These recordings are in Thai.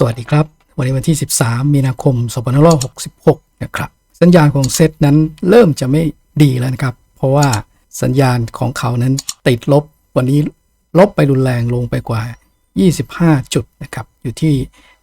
สวัสดีครับ วันนี้วันที่ 13 มีนาคม 2566 นะครับ สัญญาณของเซตนั้นเริ่มจะไม่ดีแล้วนะครับ เพราะว่าสัญญาณของเขานั้นติดลบ วันนี้ลบไปรุนแรงลงไปกว่า 25 จุดนะครับ อยู่ที่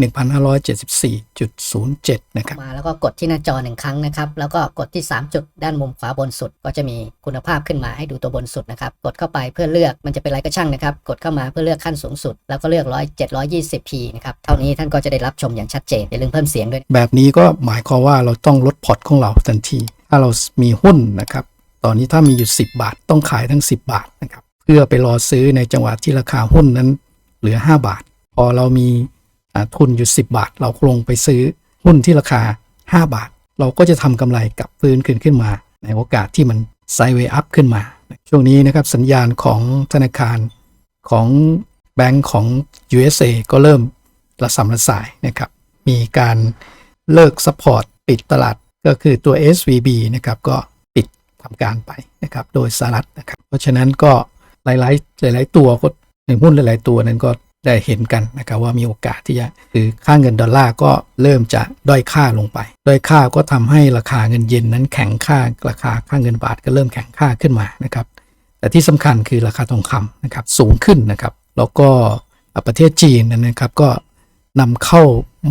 1,574.07 นะครับ มาแล้วก็กดที่หน้าจอหนึ่งครั้งนะครับ แล้วก็กดที่ 3 จุดด้านมุมขวาบนสุด ก็จะมีคุณภาพขึ้นมาให้ดูตัวบนสุดนะครับ กดเข้าไปเพื่อเลือกมันจะเป็นอะไรก็ช่างนะครับ กดเข้ามาเพื่อเลือกขั้นสูงสุด แล้วก็เลือก100 720p นะครับ เท่านี้ท่านก็จะได้รับชมอย่างชัดเจนอย่าลืมเพิ่มเสียงด้วย แบบนี้ก็หมายความว่าเราต้องลดพอร์ตของเราทันที ถ้าเรามีหุ้นนะครับ ตอนนี้ถ้ามีอยู่ 10 บาท ต้องขายทั้ง 10 บาทนะครับ เพื่อไปรอซื้อในจังหวะที่ราคาหุ้นนั้นเหลือ 5 บาท พอเรามีอ่า ทุนอยู่ 10 บาท เราลงไปซื้อหุ้นที่ราคา 5 บาท เราก็จะทำกำไรกลับฟื้นขึ้นขึ้นมา ในโอกาสที่มันไซเวอัพขึ้นมา ช่วงนี้นะครับสัญญาณของธนาคารของแบงก์ของ USA ก็เริ่มระสำระสายนะครับ มีการเลิกซัพพอร์ตปิดตลาดก็คือตัว SVB นะครับก็ปิดทำการไปนะครับโดยสหรัฐนะครับ เพราะฉะนั้นก็หลายๆหลาย ๆ ตัวก็ในหุ้นหลาย ๆ ตัวนั้นก็ ได้เห็นกันนะครับว่ามีโอกาสที่จะคือค่าเงินดอลลาร์ก็เริ่มจะด้อยค่าลงไป ด้อยค่าก็ทำให้ราคาเงินเยนนั้นแข็งค่าราคาค่าเงินบาทก็เริ่มแข็งค่าขึ้นมานะครับ แต่ที่สำคัญคือราคาทองคำนะครับสูงขึ้นนะครับ แล้วก็ประเทศจีนนะครับก็นำเข้า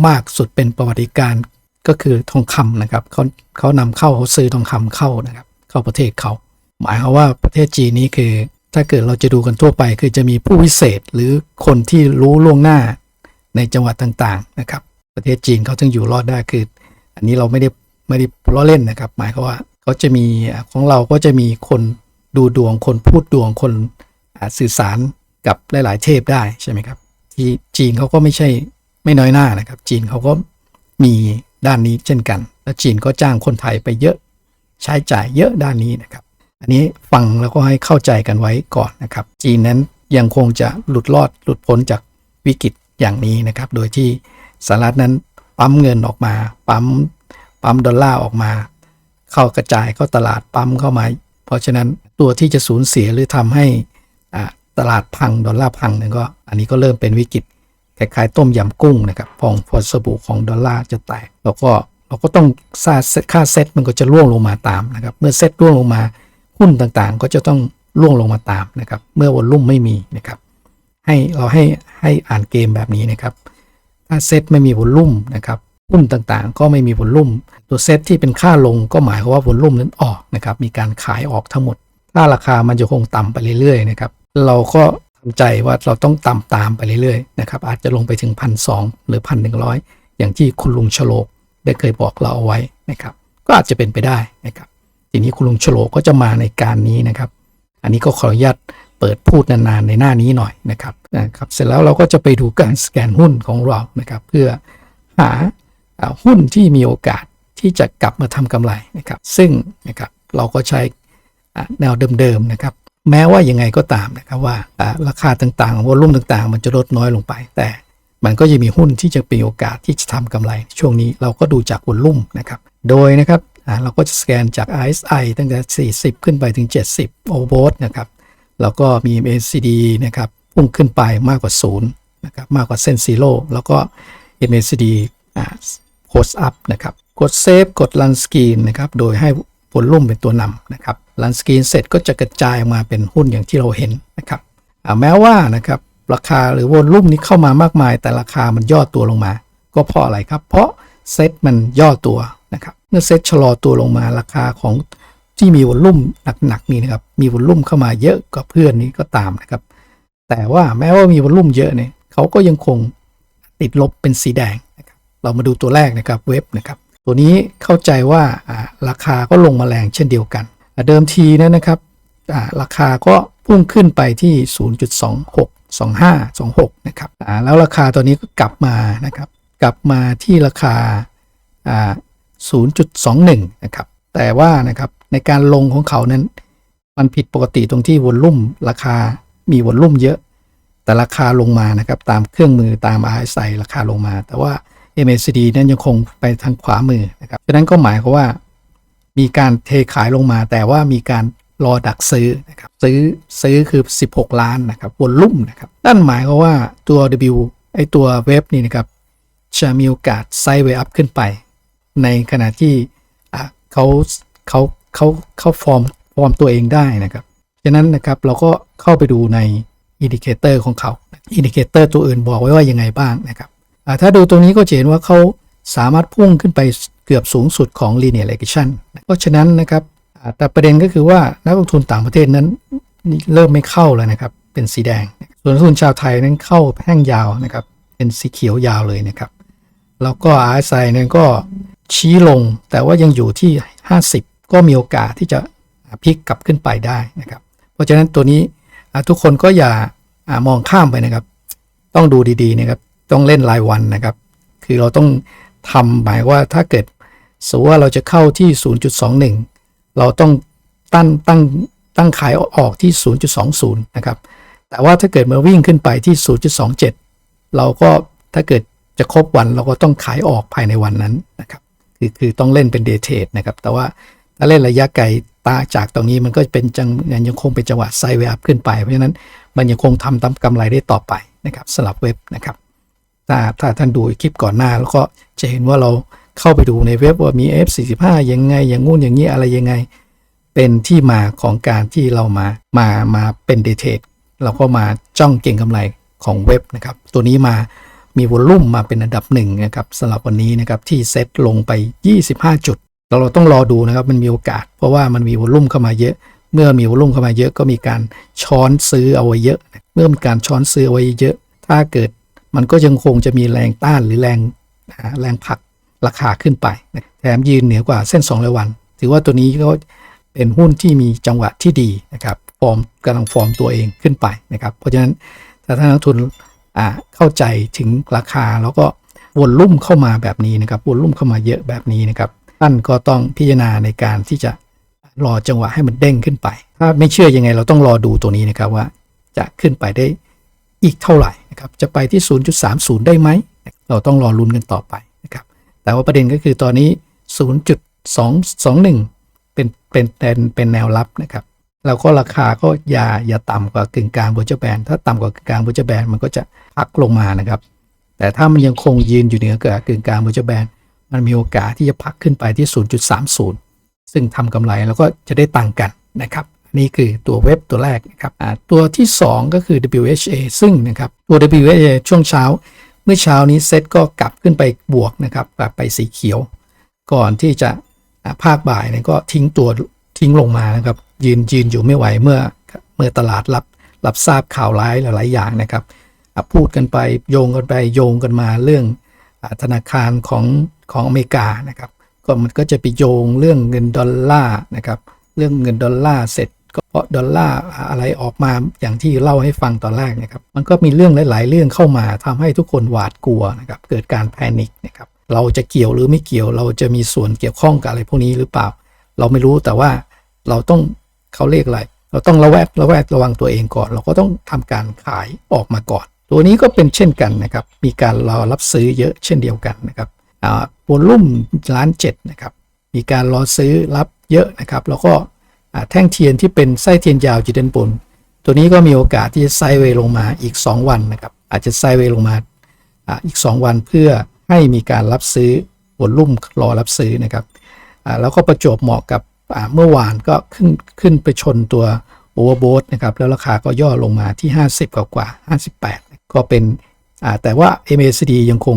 มากสุดเป็นประวัติการก็คือทองคำนะครับเขาเขานำเข้าเขาซื้อทองคำเข้านะครับ เข้าประเทศเขาหมายความว่าประเทศจีนนี้คือ ถ้าเกิดเราจะดูกันทั่วไปคือจะมีผู้วิเศษหรือคนที่รู้ล่วงหน้าในจังหวัดต่างๆนะครับ ประเทศจีนเขาถึงอยู่รอดได้คือ อันนี้เราไม่ได้ไม่ได้ล้อเล่นนะครับ หมายความว่าเขาจะมีของเราก็จะมีคนดูดวงคนพูดดวงคนสื่อสารกับหลาย ๆ เทพได้ใช่ไหมครับ ที่จีนเขาก็ไม่ใช่ไม่น้อยหน้านะครับ จีนเขาก็มีด้านนี้เช่นกัน และจีนก็จ้างคนไทยไปเยอะใช้จ่ายเยอะด้านนี้นะครับ อันนี้ฟังแล้วก็ให้เข้าใจกันไว้ก่อนนะครับ จีนนั้นยังคงจะหลุดรอดหลุดพ้นจากวิกฤตอย่างนี้นะครับ โดยที่สหรัฐนั้นปั๊มเงินออกมาปั๊มปั๊มดอลลาร์ออกมา เข้ากระจายเข้าตลาดปั๊มเข้ามา เพราะฉะนั้นตัวที่จะสูญเสียหรือทำให้อาตลาดพังดอลลาร์พังนี่ยก็อันนี้ก็เริ่มเป็นวิกฤตคล้ายๆต้มยำกุ้งนะครับพองพอสบู่ของดอลลาร์จะแตกแล้วก็เราก็ต้องค่าเซ็ตค่าเซ็ตมันก็จะร่วงลงมาตามนะครับ เมื่อเซ็ตร่วงลงมา หุ้นต่างๆ ก็จะต้องร่วงลงมาตามนะครับ เมื่อวอลลุ่มไม่มีนะครับ ให้เราให้ให้อ่านเกมแบบนี้นะครับ ถ้าเซตไม่มีวอลลุ่มนะครับหุ้นต่างๆ ก็ไม่มีวอลลุ่ม ตัวเซตที่เป็นค่าลงก็หมายความว่าวอลลุ่มนั้นออกนะครับ มีการขายออกทั้งหมด ถ้าราคามันจะคงต่ำไปเรื่อยๆนะครับ เราก็ทำใจว่าเราต้องต่ำตามไปเรื่อยๆนะครับ อาจจะลงไปถึงพันสหรือพันหนึ่งอย่างที่คุณลุงฉลกได้เคยบอกเราเอาไว้นะครับ ก็อาจจะเป็นไปได้นะครับ ทีนี้คุณลุงฉลกก็จะมาในการนี้นะครับ อันนี้ก็ขออนุญาตเปิดพูดนานๆในหน้านี้หน่อยนะครับนะครับ เสร็จแล้วเราก็จะไปดูการสแกนหุ้นของเรานะครับ เพื่อหาอหุ้นที่มีโอกาสที่จะกลับมาทำกำไรนะครับ ซึ่งนะครับเราก็ใช้แนวเดิมๆนะครับแม้ว่ายังไงก็ตามนะครับว่าราคาต่างๆวอลุ่มต่างๆ มันจะลดน้อยลงไป แต่มันก็จะมีหุ้นที่จะเป็นโอกาสที่จะทำกำไร ช่วงนี้เราก็ดูจากวอลุ่มนะครับ โดยนะครับ เราก็จะสแกนจาก RSI ตั้งแต่ 40 ขึ้นไปถึง 70 Overbought นะครับ แล้วก็มี MACD นะครับ พุ่งขึ้นไปมากกว่า0นะครับ มากกว่าเส้นซีโร่แล้วก็ MACD โคสอัพนะครับ กดเซฟ กด Run Screen นะครับ โดยให้วอลลุ่มเป็นตัวนำนะครับ Run Screen เสร็จก็จะกระจายออกมาเป็นหุ้นอย่างที่เราเห็นนะครับ แม้ว่านะครับราคาหรือวอลลุ่มนี้เข้ามามากมาย แต่ราคามันย่อตัวลงมา ก็เพราะอะไรครับ เพราะเซตมันย่อตัว เมื่อเซตชะลอตัวลงมาราคาของที่มีวอลลุ่มหนักๆนี่นะครับมีวอลลุ่มเข้ามาเยอะกว่าเพื่อนนี้ก็ตามนะครับ แต่ว่าแม้ว่ามีวอลลุ่มเยอะเนี่ยเขาก็ยังคงติดลบเป็นสีแดงนะครับเรามาดูตัวแรกนะครับเว็บนะครับ ตัวนี้เข้าใจว่าราคาก็ลงมาแรงเช่นเดียวกันเดิมทีนยนะครับราคาก็พุ่งขึ้นไปที่ 0.26 25 26 นะครับแล้วราคาตัวนี้ก็กลับมานะครับ กลับมาที่ราคา 0.21 นะครับ แต่ว่านะครับในการลงของเขานั้น มันผิดปกติตรงที่วอลลุ่มราคามีวอลลุ่มเยอะ แต่ราคาลงมานะครับ ตามเครื่องมือตาม RSI ราคาลงมา แต่ว่า MACD นั้นยังคงไปทางขวามือนะครับฉะนั้นก็หมายความว่า มีการเทขายลงมา แต่ว่ามีการรอดักซื้อนะครับซื้อซื้อคือ 16 ล้านนะครับวอลลุ่มนะครับนั่นหมายความว่าตัว W ไอตัวเว็บนี่นะครับจะมีโอกาสไซด์เวอัพขึ้นไป ในขณะที่เขาเขาเขาเขาฟอร์มฟอร์มตัวเองได้นะครับฉะนั้นนะครับเราก็เข้าไปดูในอินดิเคเตอร์ของเขาอินดิเคเตอร์ตัวอื่นบอกไว้ว่ายังไงบ้างนะครับถ้าดูตรงนี้ก็จะเห็นว่าเขาสามารถพุ่งขึ้นไปเกือบสูงสุดของ linear regression เพราะฉะนั้นนะครับแต่ประเด็นก็คือว่านักลงทุนต่างประเทศนั้นเริ่มไม่เข้าแล้วนะครับ เป็นสีแดง ส่วนนักลงทุนชาวไทยนั้นเข้าแห้งยาวนะครับ เป็นสีเขียวยาวเลยนะครับ แล้วก็ RSI นั้นก็ ชี้ลง แต่ว่ายังอยู่ที่ 50 ก็มีโอกาสที่จะพลิกกลับขึ้นไปได้นะครับ เพราะฉะนั้นตัวนี้ทุกคนก็อย่าอามองข้ามไปนะครับ ต้องดูดีๆนะครับ ต้องเล่นรายวันนะครับ คือเราต้องทำหมายว่าถ้าเกิดสมมติว่าเราจะเข้าที่ 0.21 เราต้องตั้งตั้งตั้งขายออกที่ 0.20 นะครับ แต่ว่าถ้าเกิดมาวิ่งขึ้นไปที่ 0.27 เราก็ถ้าเกิดจะครบวันเราก็ต้องขายออกภายในวันนั้นนะครับ คือคือต้องเล่นเป็นเดเทดนะครับ แต่ว่าถ้าเล่นระยะไกลตาจากตรงนี้มันก็เป็นจังยังคงเป็นจังหวะไซเวอัพขึ้นไป เพราะฉะนั้นมันยังคงทำตามกำไรได้ต่อไปนะครับสำหรับเว็บนะครับ ถ้าถ้าท่านดูคลิปก่อนหน้า แล้วก็จะเห็นว่าเราเข้าไปดูในเว็บว่ามี F45 ยังไง อย่างงู้นอย่างนี้อะไรยังไง เป็นที่มาของการที่เรามามามาเป็นเดเทดเราก็มาจ้องเก่งกำไรของเว็บนะครับ ตัวนี้มา มีวอลลุ่มมาเป็นอันดับหนึ่งนะครับสำหรับวันนี้นะครับที่เซ็ตลงไป 25 จุดเราต้องรอดูนะครับมันมีโอกาส เพราะว่ามันมีวอลลุ่มเข้ามาเยอะ เมื่อมีวอลลุ่มเข้ามาเยอะก็มีการช้อนซื้อเอาไว้เยอะ เมื่อมีการช้อนซื้อเอาไว้เยอะ ถ้าเกิดมันก็ยังคงจะมีแรงต้านหรือแรงแรงผลักราคาขึ้นไป แถมยืนเหนือกว่าเส้น2ร้อยวัน ถือว่าตัวนี้ก็เป็นหุ้นที่มีจังหวะที่ดีนะครับ ฟอร์มกำลังฟอร์มตัวเองขึ้นไปนะครับ เพราะฉะนั้นถ้าท่านนักลงทุน เข้าใจถึงราคาแล้วก็วนลุ่มเข้ามาแบบนี้นะครับวนลุ่มเข้ามาเยอะแบบนี้นะครับท่านก็ต้องพิจารณาในการที่จะรอจังหวะให้มันเด้งขึ้นไป ถ้าไม่เชื่อยังไงเราต้องรอดูตัวนี้นะครับว่าจะขึ้นไปได้อีกเท่าไหร่นะครับจะไปที่ 0.30 ได้ไหม เราต้องรอลุ้นกันต่อไปนะครับแต่ว่าประเด็นก็คือตอนนี้ 0.221 เป็นเป็นเป็นเป็นแนวรับนะครับ แล้วก็ราคาก็อย่าอย่าต่ำกว่ากึ่งกลางโบรจแบนถ้าต่ำกว่ากึ่งกลางโบรจแบนมันก็จะพักลงมานะครับ แต่ถ้ามันยังคงยืนอยู่เหนือกกึ่งกลางโบรจแบนมันมีโอกาสที่จะพักขึ้นไปที่ 0.30 ซึ่งทำกำไรแล้วก็จะได้ตังค์กันนะครับนี่คือตัวเว็บตัวแรกนะครับตัวที่ 2 ก็คือ WHA ซึ่งนะครับตัว WHA ช่วงเช้า เมื่อเช้านี้เซ็ตก็กลับขึ้นไปบวกนะครับกลับไปสีเขียว ก่อนที่จะภาคบ่ายเนี่ยก็ทิ้งตัว ทิ้งลงมานะครับ ยืนยืนอยู่ไม่ไหวเมื่อเมื่อตลาดรับรับทราบข่าวร้ายหลาย ๆ อย่างนะครับพูดกันไปโยงกันไปโยงกันมาเรื่องอธนาคารของของอเมริกานะครับ ก็มันก็จะไปโยงเรื่องเงินดอลลาร์นะครับ เรื่องเงินดอลลาร์เสร็จก็เพราะดอลลาร์อะไรออกมาอย่างที่เล่าให้ฟังตอนแรกนะครับ มันก็มีเรื่องหลาย ๆ เรื่องเข้ามาทำให้ทุกคนหวาดกลัวนะครับ เกิดการแพนิคนะครับ เราจะเกี่ยวหรือไม่เกี่ยว เราจะมีส่วนเกี่ยวข้องกับอะไรพวกนี้หรือเปล่า เราไม่รู้แต่ว่าเราต้องเขาเรียกอะไร เราต้องระแวดระแวดระวังตัวเองก่อน เราก็ต้องทำการขายออกมาก่อน ตัวนี้ก็เป็นเช่นกันนะครับ มีการรอรับซื้อเยอะเช่นเดียวกันนะครับอ่าวอลุ่มล้านเจ็ดนะครับมีการรอซื้อรับเยอะนะครับ แล้วก็แท่งเทียนที่เป็นไส้เทียนยาวจุดเดนบนตัวนี้ก็มีโอกาสที่จะไซเวลงมาอีก 2 วันนะครับอาจจะไซเวลงมาอ,อีก 2 วันเพื่อให้มีการรับซื้อวอลุ่มรอรับซื้อนะครับ แล้วก็ประจวบเหมาะกับเมื่อวานก็ขึ้นขึ้นไปชนตัวโอเวอร์โบทนะครับแล้วราคาก็ย่อลงมาที่ 50 กว่ากว่า 58 ก็เป็นแต่ว่า MACD ยังคง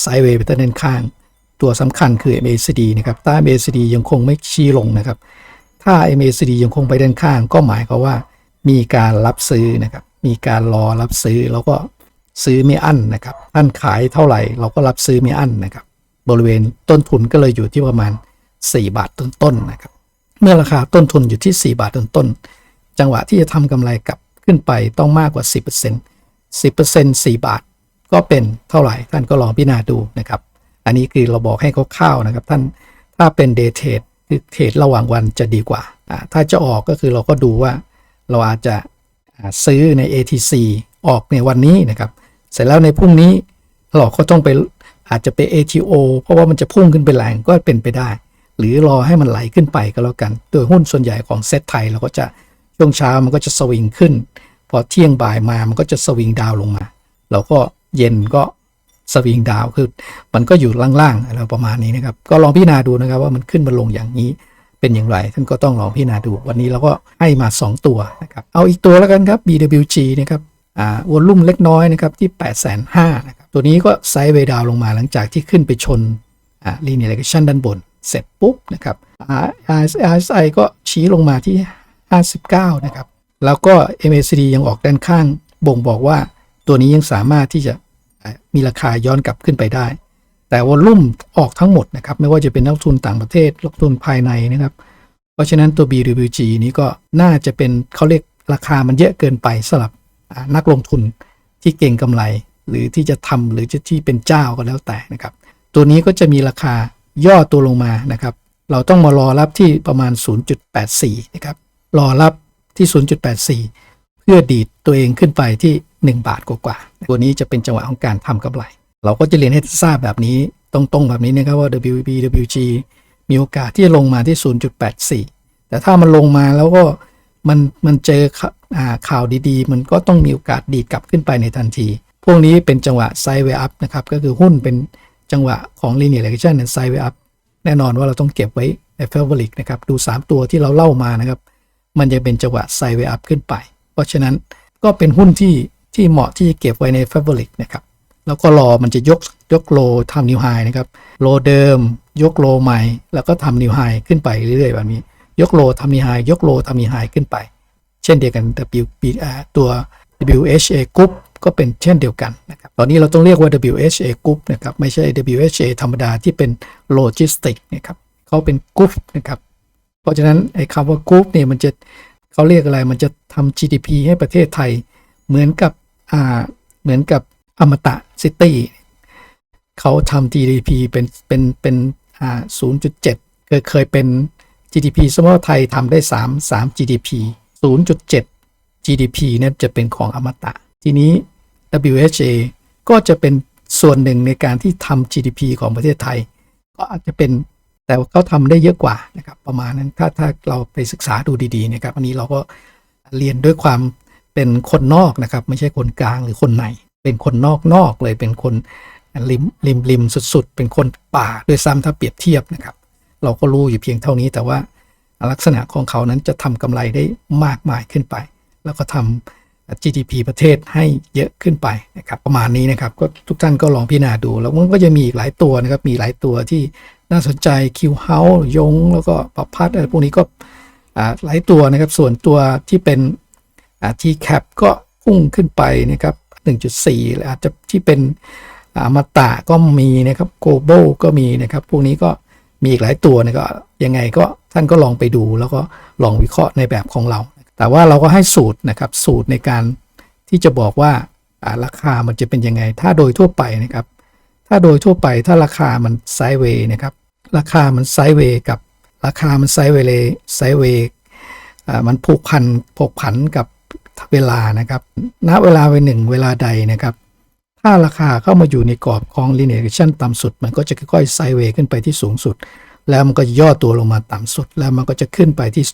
ไซด์เวย์ไปด้านข้าง ตัวสำคัญคือ MACD นะครับถ้า MACD ยังคงไม่ชี้ลงนะครับ ถ้า MACD ยังคงไปด้านข้าง ก็หมายความว่ามีการรับซื้อนะครับ มีการรอรับซื้อแล้วก็ซื้อไม่อั้นนะครับท่านขายเท่าไหร่เราก็รับซื้อไม่อั้นนะครับ บริเวณต้นทุนก็เลยอยู่ที่ประมาณ 4 บาทต้นๆนนะครับ เมื่อราคาต้นทุนอยู่ที่ 4 บาทต้นๆจังหวะที่จะทำกำไรกลับขึ้นไปต้องมากกว่า 10% 10% 4 บาท ก็เป็นเท่าไหร่ท่านก็ลองพิจารณาดูนะครับ อันนี้คือเราบอกให้เขาข้าวๆนะครับ ท่านถ้าเป็นเดย์เทรดคือเทรดระหว่างวันจะดีกว่า ถ้าจะออกก็คือเราก็ดูว่าเราอาจจะซื้อใน ATC ออกในวันนี้นะครับ เสร็จแล้วในพรุ่งนี้เราก็ต้องไปอาจจะไป ATO เพราะว่ามันจะพุ่งขึ้นไปแรงก็เป็นไปได้ หรือรอให้มันไหลขึ้นไปก็แล้วกัน โดยหุ้นส่วนใหญ่ของเซตไทยเราก็จะช่วงเช้ามันก็จะสวิงขึ้น พอเที่ยงบ่ายมามันก็จะสวิงดาวลงมา เราก็เย็นก็สวิงดาวคือมันก็อยู่ล่างๆอะไรประมาณนี้นะครับ ก็ลองพิจารณาดูนะครับว่ามันขึ้นมาลงอย่างนี้เป็นอย่างไร ท่านก็ต้องลองพิจารณาดู วันนี้เราก็ให้มา 2 ตัวนะครับ เอาอีกตัวแล้วกันครับ BWG นะครับอ่าวอลลุ่มเล็กน้อยนะครับที่ 8 5 0 0 0นะครับ ตัวนี้ก็ไซด์เวดาวลงมาหลังจากที่ขึ้นไปชนอ่า linear regression ด้านบน เสร็จปุ๊บนะครับ RSI ก็ชี้ลงมาที่ 59 นะครับ แล้วก็ MACD ยังออกด้านข้าง บ่งบอกว่าตัวนี้ยังสามารถที่จะมีราคาย้อนกลับขึ้นไปได้ แต่วอลลุ่มออกทั้งหมดนะครับ ไม่ว่าจะเป็นนักลงทุนต่างประเทศนักลงทุนภายในนะครับ เพราะฉะนั้นตัว BWG นี้ก็น่าจะเป็นเขาเรียกราคามันเยอะเกินไปสำหรับนักลงทุนที่เก่งกำไร หรือที่จะทำหรือที่เป็นเจ้าก็แล้วแต่นะครับ ตัวนี้ก็จะมีราคา ย่อตัวลงมานะครับ เราต้องมารอรับที่ประมาณ 0.84 นะครับ รอรับที่ 0.84 เพื่อดีดตัวเองขึ้นไปที่ 1 บาทกว่าๆตัวนี้จะเป็นจังหวะของการทำกำไร เราก็จะเรียนให้ทราบแบบนี้ตรงๆแบบนี้นะครับว่า WB WG มีโอกาสที่จะลงมาที่ 0.84 แต่ถ้ามันลงมาแล้วก็มันมันเจอข่าขาวดีๆ มันก็ต้องมีโอกาสดีดกลับขึ้นไปในทันที พวกนี้เป็นจังหวะไซด์เวย์อัพนะครับ ก็คือหุ้นเป็น จังหวะของ linear regression ในไซด์เวย์อัพแน่นอนว่าเราต้องเก็บไว้ในเฟเวอริกนะครับ ดู 3 ตัวที่เราเล่ามานะครับ มันจะเป็นจังหวะไซด์เวย์อัพขึ้นไป เพราะฉะนั้นก็เป็นหุ้นที่ที่เหมาะที่จะเก็บไว้ในเฟเวอริกนะครับ แล้วก็รอมันจะยกยกโลทำนิวไฮนะครับโลเดิม ยกโลใหม่ แล้วก็ทำนิวไฮขึ้นไปเรื่อยๆแบบนี้ ยกโลทำนิวไฮยกโลทำนิวไฮขึ้นไป เช่นเดียวกัน W ตัว WHA Group ก็เป็นเช่นเดียวกันนะครับตอนนี้เราต้องเรียกว่า WHA Group นะครับไม่ใช่ WHA ธรรมดาที่เป็นโลจิสติกนะครับเขาเป็นกรุ๊ปนะครับเพราะฉะนั้นไอ้คำว่ากรุ๊ปเนี่ยมันจะเขาเรียกอะไรมันจะทำ GDP ให้ประเทศไทย เหมือนกับอ่าเหมือนกับอมตะซิตี้เขาทำ GDP เป็นเป็นเป็นอ่า0.7 เคยเคยเป็น GDP สมมติไทยทำได้ 3 3 GDP 0.7 GDP เนี่ยจะเป็นของอมตะ ทีนี้ WHA ก็จะเป็นส่วนหนึ่งในการที่ทำ GDP ของประเทศไทย ก็อาจจะเป็นแต่เขาทำได้เยอะกว่านะครับประมาณนั้นถ้าถ้าเราไปศึกษาดูดีๆนะครับอันนี้เราก็เรียนด้วยความเป็นคนนอกนะครับ ไม่ใช่คนกลางหรือคนในเป็นคนนอกนอกเลยเป็นคนริมริมริมสุดๆ เป็นคนป่าด้วยซ้ำถ้าเปรียบเทียบนะครับ เราก็รู้อยู่เพียงเท่านี้แต่ว่าลักษณะของเขานั้นจะทำกำไรได้มากมายขึ้นไป แล้วก็ทำ GDP ประเทศให้เยอะขึ้นไปนะครับประมาณนี้นะครับก็ทุกท่านก็ลองพิจารณาดู แล้วมันก็จะมีอีกหลายตัวนะครับมีหลายตัวที่น่าสนใจคิวเฮาส์ยง แล้วก็ปรับพัดอะไรพวกนี้ก็อ่าหลายตัวนะครับส่วนตัวที่เป็นอ่า T-cap ก็พุ่งขึ้นไปนะครับ 1.4ออาจจะที่เป็นอมตะก็มีนะครับโกลบอลก็มีนะครับ พวกนี้ก็มีอีกหลายตัวนะครับยังไงก็ท่านก็ลองไปดูแล้วก็ลองวิเคราะห์ในแบบของเรา แต่ว่าเราก็ให้สูตรนะครับสูตรในการที่จะบอกว่าราคามันจะเป็นยังไง ถ้าโดยทั่วไปนะครับ ถ้าโดยทั่วไปถ้าราคามันไซด์เวย์นะครับ ราคามันไซด์เวย์กับราคามันไซด์เวย์เลยไซด์เวย์อ่ามันผูกพันผูกผันกับเวลานะครับ ณ เวลาเวหนึ่งเวลาใดนะครับ ถ้าราคาเข้ามาอยู่ในกรอบของ linear regression ต่ำสุด มันก็จะค่อยๆไซด์เวย์ขึ้นไปที่สูงสุด แล้วมันก็ย่อตัวลงมาต่ำสุด แล้วมันก็จะขึ้นไปที่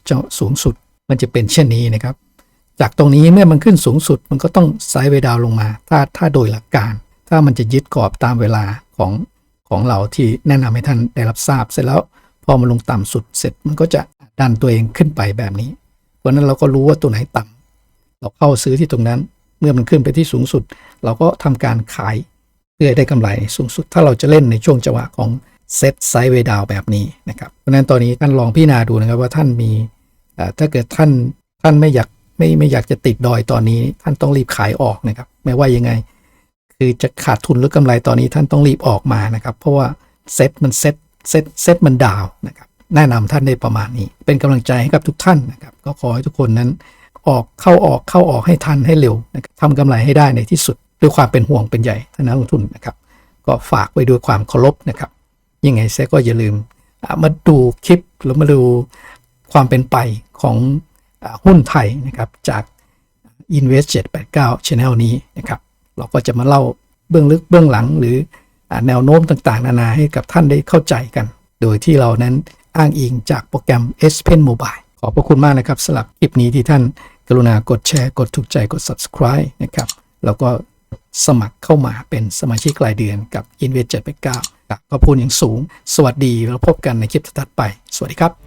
สูงสุด มันจะเป็นเช่นนี้นะครับ จากตรงนี้เมื่อมันขึ้นสูงสุด มันก็ต้องไซด์เวดาวลงมา ถ้าถ้าโดยหลักการ ถ้ามันจะยึดกรอบตามเวลาของของเราที่แนะนำให้ท่านได้รับทราบ เสร็จแล้วพอมันลงต่ำสุดเสร็จมันก็จะดันตัวเองขึ้นไปแบบนี้ เพราะนั้นเราก็รู้ว่าตัวไหนต่ำเราเข้าซื้อที่ตรงนั้น เมื่อมันขึ้นไปที่สูงสุด เราก็ทำการขายเพื่อได้กำไรสูงสุด ถ้าเราจะเล่นในช่วงจังหวะของเซตไซด์เวดาวแบบนี้นะครับ เพราะนั้นตอนนี้ท่านลองพิจารณาดูนะครับว่าท่านมี ถ้าเกิดท่านท่านไม่อยากไม่ไม่อยากจะติดดอยตอนนี้ ท่านต้องรีบขายออกนะครับ ไม่ว่ายังไง คือจะขาดทุนหรือกำไรตอนนี้ท่านต้องรีบออกมานะครับ เพราะว่าเซ็ตมันเซ็ตเซ็ตเซ็ตมันดาวนะครับแนะนำท่านได้ประมาณนี้ เป็นกำลังใจให้กับทุกท่านนะครับ ก็ขอให้ทุกคนนั้นออกเข้าออกเข้าออกให้ทันให้เร็วนะครับทำกำไรให้ได้ในที่สุดด้วยความเป็นห่วงเป็นใหญ่ท่านนักลงทุนนะครับ ก็ฝากไว้ด้วยความเคารพนะครับ ยังไงเซก็อย่าลืมมาดูคลิปหรือมาดู ความเป็นไปของอหุ้นไทยนะครับจาก Invest 789 Channel นี้นะครับเราก็จะมาเล่าเบื้องลึกเบื้องหลังหรืออแนวโน้มต่างๆ นานาให้กับท่านได้เข้าใจกัน โดยที่เรานั้นอ้างอิงจากโปรแกรม S Pen Mobile ขอบพระคุณมากนะครับสำหรับคลิปนี้ที่ท่านกรุณากดแชร์ กดถูกใจกด subscribe นะครับแล้วก็สมัครเข้ามาเป็นสมาชิกรายเดือนกับ i n v e s t 789ครับก็พูดอย่างสูง สวัสดีแล้วพบกันในคลิปถัดไป สวัสดีครับ